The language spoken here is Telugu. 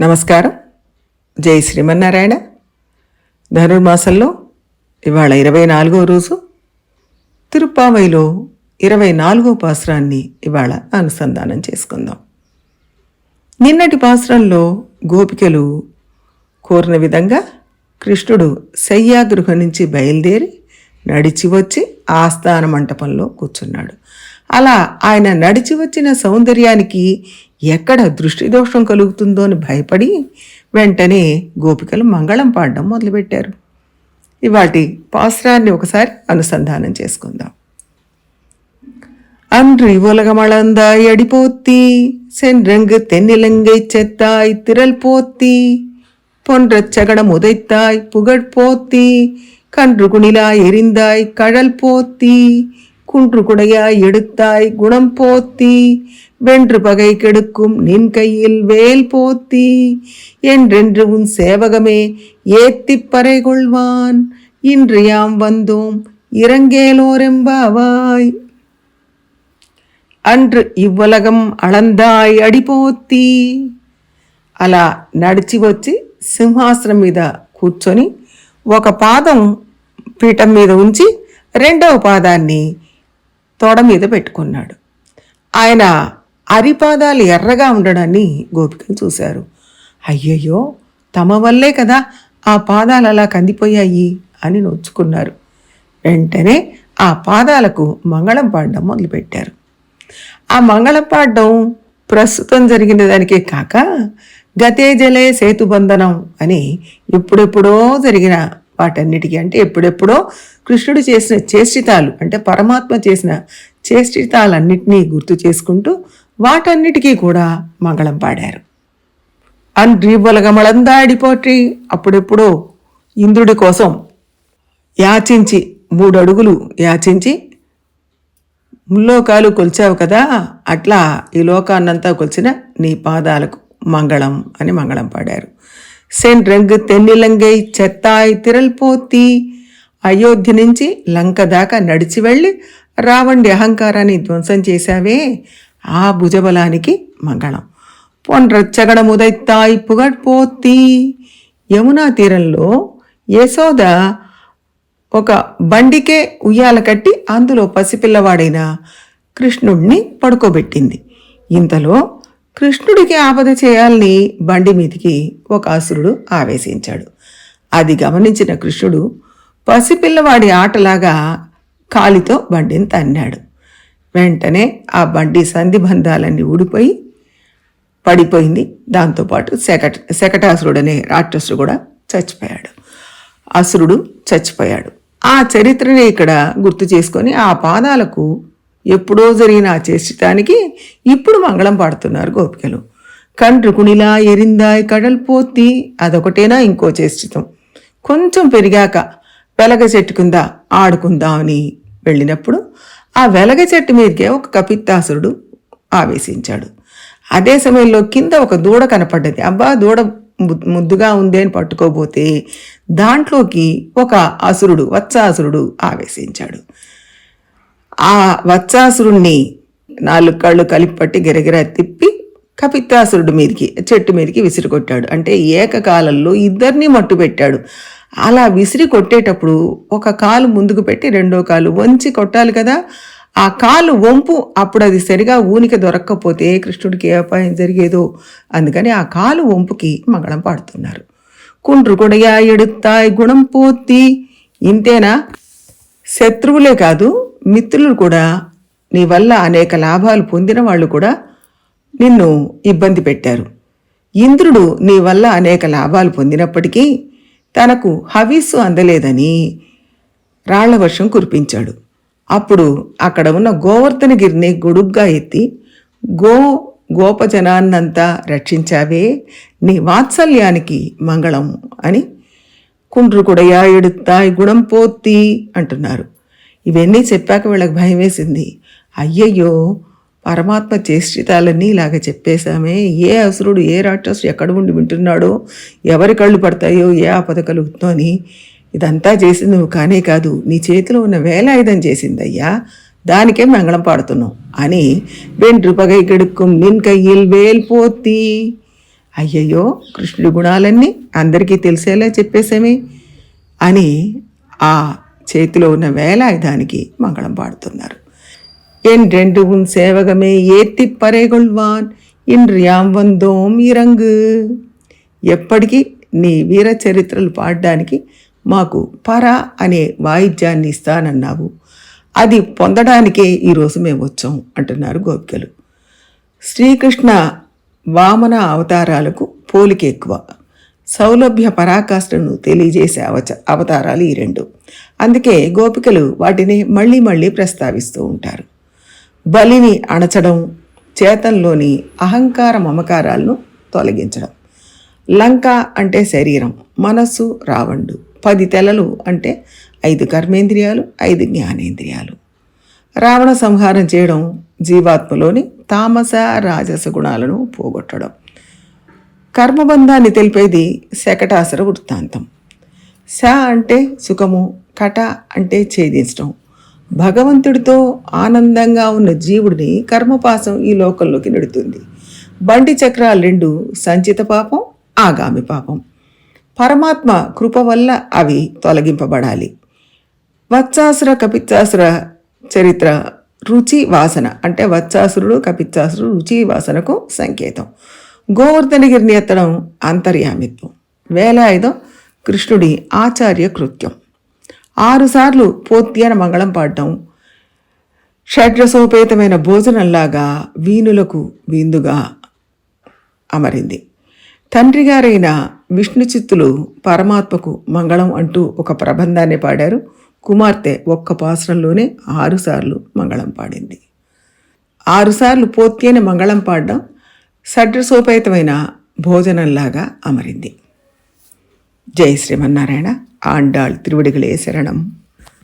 నమస్కారం. జై శ్రీమన్నారాయణ. ధనుర్మాసంలో ఇవాళ ఇరవై నాలుగో రోజు. తిరుప్పావైలో ఇరవై నాలుగో పాసురాన్ని ఇవాళ అనుసంధానం చేసుకుందాం. నిన్నటి పాసురంలో గోపికలు కోరిన విధంగా కృష్ణుడు శయ్యాగృహం నుంచి బయలుదేరి నడిచి వచ్చి ఆస్థాన మంటపంలో కూర్చున్నాడు. అలా ఆయన నడిచి వచ్చిన సౌందర్యానికి ఎక్కడ దృష్టి దోషం కలుగుతుందో అని భయపడి వెంటనే గోపికలు మంగళం పాడడం మొదలుపెట్టారు ఇవాటి పాశ్రాన్ని ఒకసారి అనుసంధానం చేసుకుందాం அன்று உலகமளந்தாய் அடி போத்தி சென்றங்கு தென்னிலங்கை செத்தாய் திரள் போத்தி பொன்றச் சகடம் உதைத்தாய் புகழ் போத்தி கன்று குணிலாய் எரிந்தாய் கழல் போத்தி குன்று குடையாய் எடுத்தாய் குணம் போத்தி வென்று பகை கெடுக்கும் நின் கையில் வேல் போத்தி என்றென்று உன் சேவகமே ஏத்திப் பறை கொள்வான் இன்று யாம் வந்தோம் இறங்கேலோரெம்பாவாய் అండ్రు ఇవ్వలగం అళందాయ్ అడిపోతి అలా నడిచి వచ్చి సింహాసనం మీద కూర్చొని ఒక పాదం పీఠం మీద ఉంచి రెండవ పాదాన్ని తోడ మీద పెట్టుకున్నాడు. ఆయన అరిపాదాలు ఎర్రగా ఉండడాన్ని గోపికలు చూశారు. అయ్యయ్యో తమ వల్లే కదా ఆ పాదాలు అలా కందిపోయాయి అని నొచ్చుకున్నారు. వెంటనే ఆ పాదాలకు మంగళం పాడడం మొదలుపెట్టారు. ఆ మంగళం పాడడం ప్రస్తుతం జరిగిన దానికే కాక గతే జలే సేతుబంధనం అని ఎప్పుడెప్పుడో జరిగిన వాటన్నిటికీ అంటే ఎప్పుడెప్పుడో కృష్ణుడు చేసిన చేష్టితాలు అంటే పరమాత్మ చేసిన చేష్టితాలన్నిటినీ గుర్తు చేసుకుంటూ వాటన్నిటికీ కూడా మంగళం పాడారు. అన్రీబలగమళందాడిపోటి అప్పుడెప్పుడో ఇంద్రుడి కోసం యాచించి మూడు అడుగులు యాచించి ముల్లోకాలు కొలిచావు కదా అట్లా ఈ లోకాన్నంతా కొలిచిన నీ పాదాలకు మంగళం అని మంగళం పాడారు. సెన్రంగ్ తెన్నిలంగై చెత్తాయి తిరల్పోతి అయోధ్య నుంచి లంక దాకా నడిచి వెళ్ళి రావండి అహంకారాన్ని ధ్వంసం చేశావే. ఆ భుజబలానికి మంగళం. పొండ్రచ్చగడము ముదైత్తాయి పుగడ్పోతి యమునా తీరంలో యశోద ఒక బండికే ఉయ్యాల కట్టి అందులో పసిపిల్లవాడైన కృష్ణుడిని పడుకోబెట్టింది. ఇంతలో కృష్ణుడికి ఆపద చేయాలని బండి మీదికి ఒక అసురుడు ఆవేశించాడు. అది గమనించిన కృష్ణుడు పసిపిల్లవాడి ఆటలాగా కాలితో బండిని తన్నాడు. వెంటనే ఆ బండి సంధిబంధాలన్నీ ఊడిపోయి పడిపోయింది. దాంతోపాటు శకట శకటాసురుడు అనే రాక్షసుడు కూడా చచ్చిపోయాడు. అసురుడు చచ్చిపోయాడు. ఆ చరిత్రని ఇక్కడ గుర్తు చేసుకొని ఆ పాదాలకు ఎప్పుడో జరిగిన ఆ చేష్టానికి ఇప్పుడు మంగళం పాడుతున్నారు గోపికలు. కండ్రుకునిలా ఎరిందాయి కడల్పోతి అదొకటేనా ఇంకో చేష్టితం. కొంచెం పెరిగాక వెలగ చెట్టు కింద ఆడుకుందామని వెళ్ళినప్పుడు ఆ వెలగ చెట్టు మీదకే ఒక కపిత్తాసురుడు ఆవేశించాడు. అదే సమయంలో కింద ఒక దూడ కనపడ్డది. అబ్బా దూడ ముద్దుగా ఉంది అని పట్టుకోబోతే దాంట్లోకి ఒక అసురుడు వత్సాసురుడు ఆవేశించాడు. ఆ వత్సాసురుణ్ణి నాలుగు కళ్ళు కలిపి పట్టి గిరగిరా తిప్పి కపిత్తాసురుడు మీదకి చెట్టు మీదకి విసిరి కొట్టాడు అంటే ఏకకాలంలో ఇద్దరిని మట్టు పెట్టాడు. అలా విసిరి కొట్టేటప్పుడు ఒక కాలు ముందుకు పెట్టి రెండో కాలు వంచి కొట్టాలి కదా. ఆ కాలు వంపు అప్పుడు అది సరిగా ఊనిక దొరక్కపోతే కృష్ణుడికి ఏ అపాయం జరిగేదో. అందుకని ఆ కాలు వంపుకి మంగళం పాడుతున్నారు. కుండ్రు కొడయా ఎడుతాయి గుణం పోతి ఇంతేనా? శత్రువులే కాదు మిత్రులు కూడా నీ వల్ల అనేక లాభాలు పొందిన వాళ్ళు కూడా నిన్ను ఇబ్బంది పెట్టారు. ఇంద్రుడు నీ వల్ల అనేక లాభాలు పొందినప్పటికీ తనకు హవీస్సు అందలేదని రాళ్ళ వర్షం కురిపించాడు. అప్పుడు అక్కడ ఉన్న గోవర్ధనగిరిని గొడుగ్గా ఎత్తి గో గోపజనాన్నంతా రక్షించావే నీ వాత్సల్యానికి మంగళం అని కుండ్రు కుడయా ఎడుతాయి గుణం పోతి అంటున్నారు. ఇవన్నీ చెప్పాక వీళ్ళకి భయం వేసింది. అయ్యయ్యో పరమాత్మ చేష్టితాలన్నీ ఇలాగ చెప్పేశామే. ఏ అసురుడు ఏ రాక్షసుడు ఎక్కడ ఉండి వింటున్నాడో ఎవరి కళ్ళు పడతాయో ఏ ఆపద కలుగుతుందో అని ఇదంతా చేసింది నువ్వు కానే కాదు. నీ చేతిలో ఉన్న వేలాయుధం చేసిందయ్యా. దానికే మంగళం పాడుతున్నావు అని వెంట్రు పగై గెడుక్కుం నిన్ కయ్యిల్ వేల్పోతి అయ్యయ్యో కృష్ణుడి గుణాలన్నీ అందరికీ తెలిసేలా చెప్పేశామే అని ఆ చేతిలో ఉన్న వేలాయుధానికి మంగళం పాడుతున్నారు என் ரெண்டு உன் சேவகமே ஏத்தி பறைகொள்வான் இன்று யாம் వందోం ఇరంగు ఎప్పటికీ నీ వీర చరిత్రలు పాడడానికి మాకు పర అనే వాయిద్యాన్ని ఇస్తానన్నావు అది పొందడానికే ఈరోజు మేము వచ్చాం అంటున్నారు గోపికలు శ్రీకృష్ణ వామన అవతారాలకు పోలిక ఎక్కువ సౌలభ్య పరాకాష్ఠను తెలియజేసే అవచ అవతారాలు ఈ రెండు. అందుకే గోపికలు వాటిని మళ్ళీ మళ్ళీ ప్రస్తావిస్తూ ఉంటారు. బలిని అణచడం చేతంలోని అహంకార మమకారాలను తొలగించడం. లంక అంటే శరీరం మనస్సు రావణుడు పది తెలలు అంటే ఐదు కర్మేంద్రియాలు ఐదు జ్ఞానేంద్రియాలు. రావణ సంహారం చేయడం జీవాత్మలోని తామస రాజస గుణాలను పోగొట్టడం. కర్మబంధాన్ని తెలిపేది శకటాసుర వృత్తాంతం. శ అంటే సుఖము కట అంటే ఛేదించడం భగవంతుడితో ఆనందంగా ఉన్న జీవుడిని కర్మపాసం ఈ లోకంలోకి నెడుతుంది. బండి చక్రాలు రెండు సంచిత పాపం ఆగామి పాపం. పరమాత్మ కృప వల్ల అవి తొలగింపబడాలి. వత్సాసుర కపిత్సాసుర చరిత్ర రుచి వాసన అంటే వత్సాసురుడు కపిత్సాసురుడు రుచి వాసనకు సంకేతం. గోవర్ధనగిరిని ఎత్తడం అంతర్యామిత్వం. వేలాయుధం కృష్ణుడి ఆచార్య కృత్యం. ఆరుసార్లు పోత్యాన మంగళం పాడటం షడ్రసోపేతమైన భోజనంలాగా వీణులకు విందుగా అమరింది. తండ్రి గారైన విష్ణు చిత్తులు పరమాత్మకు మంగళం అంటూ ఒక ప్రబంధాన్ని పాడారు. కుమార్తె ఒక్క పాసరంలోనే ఆరుసార్లు మంగళం పాడింది. ఆరుసార్లు పోత్యని మంగళం పాడడం సడ్రసోపేతమైన భోజనంలాగా అమరింది. జై శ్రీమన్నారాయణ ఆండాళ్ తిరువడిగలే శరణం